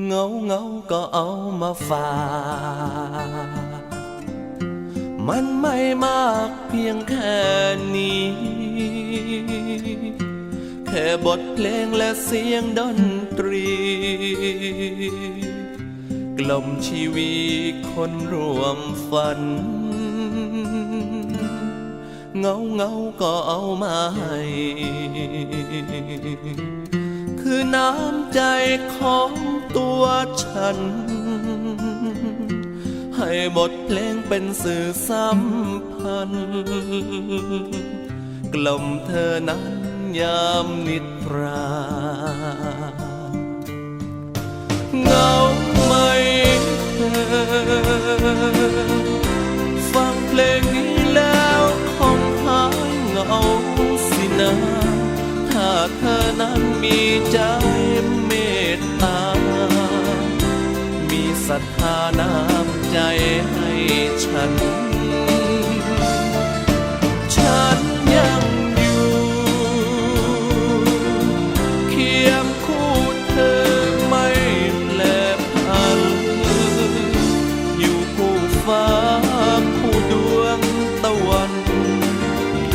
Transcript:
เงาเงาก็เอามาฝากมันไม่มากเพียงแค่นี้ แค่บทเพลงและเสียงดนตรี กล่อมชีวิตคนรวมฝัน เงาเงาก็เอามาให้คือน้ำใจของ ตัวฉัน ให้บทเพลงเป็นสื่อสัมพันธ์กล่อมเธอนั้นยามนิทราเงาไหมเธอฟังเพลงนี้แล้วคงหายเหงาสินะ ถ้าเธอนั้นมี รัทธาน้ำใจให้ฉัน ฉันยังอยู่ เคียงคู่เธอไม่แปลพัน อยู่คู่ฟ้า